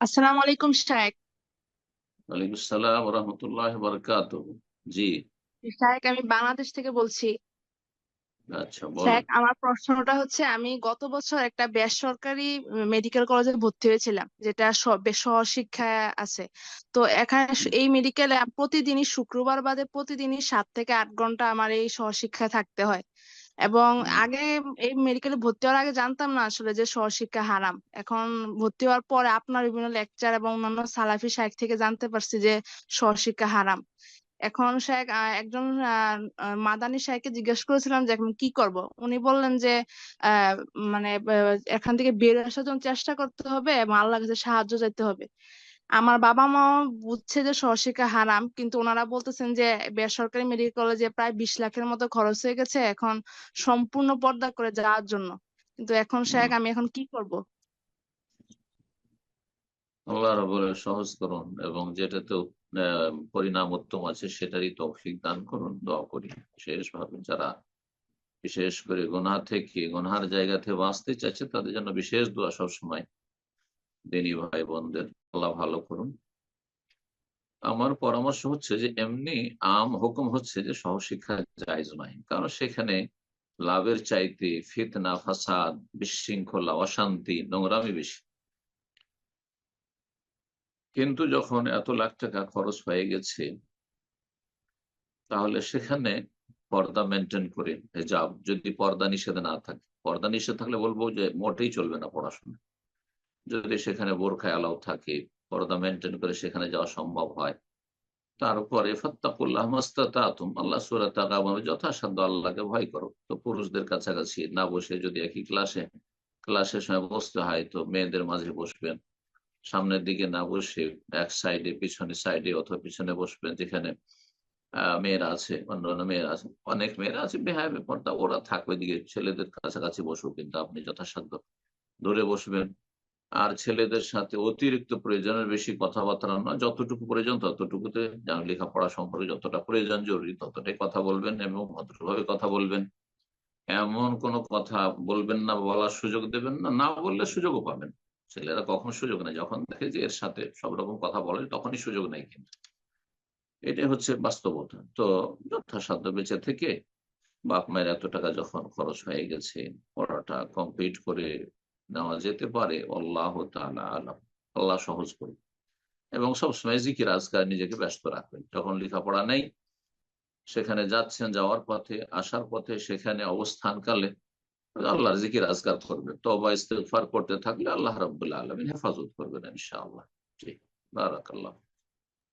আসসালামু আলাইকুম শায়েক ওয়ালাইকুম আসসালাম রহমতুল্লাহ বরকাত জি। শায়েক আমি বাংলাদেশ থেকে বলছি। আচ্ছা শায়েক আমার প্রশ্নটা হচ্ছে আমি গত বছর একটা বেসরকারি মেডিকেল কলেজে ভর্তি হয়েছিলাম যেটা সহশিক্ষা আছে। তো এখানে এই মেডিকেলে প্রতিদিনই শুক্রবার বাদে প্রতিদিনই সাত থেকে আট ঘণ্টা আমার এই সহশিক্ষায় থাকতে হয়। এবং আগে এই মেডিকেলে ভর্তি হওয়ার আগে জানতাম না আসলে যে সহশিক্ষা হারাম। এখন ভর্তি হওয়ার পরে আপনার বিভিন্ন লেকচার এবং অন্যান্য সালাফি শাইখ থেকে জানতে পারছি যে সহশিক্ষা হারাম। এখন আহ, একজন মাদানী শাইখকে জিজ্ঞেস করেছিলাম যে এখন কি করব? উনি বললেন যে আহ, মানে এখান থেকে বের আসার জন্য চেষ্টা করতে হবে এবং আল্লাহর কাছে সাহায্য চাইতে হবে। আমার বাবা মা বুঝছে যে সহশিক্ষা হারাম কিন্তু ওনারা বলতেছেন যে বেসরকারি মেডিকেল কলেজে প্রায় বিশ লাখের মতো খরচ হয়ে গেছে এখন সম্পূর্ণ পর্দা করে যাওয়ার জন্য। কিন্তু এখন। শাইখ আমি এখন কি করব? আল্লাহ রবুল সহজ করুন এবং যেটাতে আহ, পরিণাম উত্তম আছে সেটারই তৌফিক দান করুন দোয়া করি। বিশেষভাবে যারা বিশেষ করে গুনাহ থেকে গুনহার জায়গা থেকে বাঁচতে চাইছে তাদের জন্য বিশেষ দোয়া সবসময় দিনী ভাই বোনদের আল্লাহ ভালো করুন। আমার পরামর্শ হচ্ছে যে, এমনি আম হুকুম হচ্ছে যে, সহশিক্ষা জায়জ নয়। কারণ সেখানে লাভের চাইতে ফিতনা, ফাসাদ, বিশৃঙ্খলা, অশান্তি, নোংরামি বেশি। কিন্তু যখন এত লাখ টাকা খরচ হয়ে গেছে, তাহলে সেখানে পর্দা মেনটেন করে হেজাব। যদি পর্দা নিষেধ না থাকে, পর্দা নিষেধ থাকলে বলব যে, মোটেই চলবে না পড়াশোনা। যদি সেখানে বোরখায় অ্যালাউ থাকে, পর্দা মেনটেন করে সেখানে যাওয়া সম্ভব হয়। তারপরে ফত্তাকুল্লাহ মাস্তাতুম আল্লাহ সুরাত যথাসাধ্য আল্লাহকে ভয় করো। তো পুরুষদের কাছাকাছি না বসে যদি একই ক্লাসে ক্লাসের সময় বসতে হয়, তো মেয়েদের মাঝে বসবেন। সামনের দিকে না বসে এক সাইডে পিছনে সাইডে অথবা পিছনে বসবেন, যেখানে মেয়েরা আছে, অন্যান্য মেয়েরা আছে। অনেক মেয়েরা আছে বেহায় পর্দা, ওরা থাকবে দিকে ছেলেদের কাছাকাছি বসবো কিন্তু আপনি যথাসাধ্য দূরে বসবেন। আর ছেলেদের সাথে অতিরিক্ত প্রয়োজনের বেশি কথাবার্তা নয় যতটুকু প্রয়োজন ততটুকুতে লেখাপড়া সম্পর্কে যতটা প্রয়োজন জরুরি ততটাই কথা বলবেন এবং ভদ্রভাবে কথা বলবেন। এমন কোনো কথা বলবেন না, বলার সুযোগ দেবেন না না বললে সুযোগও পাবেন। ছেলেরা কখন সুযোগ নেই যখন দেখে যে এর সাথে সব রকম কথা বলে, তখনই সুযোগ নেই কিন্তু। এটাই হচ্ছে বাস্তবতা। তো যথাসাধ্য বেঁচে থেকে বাপ মায়ের এত টাকা যখন খরচ হয়ে গেছে, পড়াটা কমপ্লিট করে নেওয়া যেতে পারে, আল্লাহ আল্লাহ সহজ করবে এবং সবসময় জিকির আজকার নিজেকে ব্যস্ত রাখবেন। যখন লেখাপড়া নেই, সেখানে যাচ্ছেন যাওয়ার পথে, আসার পথে, সেখানে অবস্থানকালে আল্লাহর জিকির আজকার করবে তবা ইস্তেফার করতে থাকলে আল্লাহ রাব্বুল আলমিন হেফাজত করবেন ইনশাআল্লাহ। জি, বারাকাল্লাহ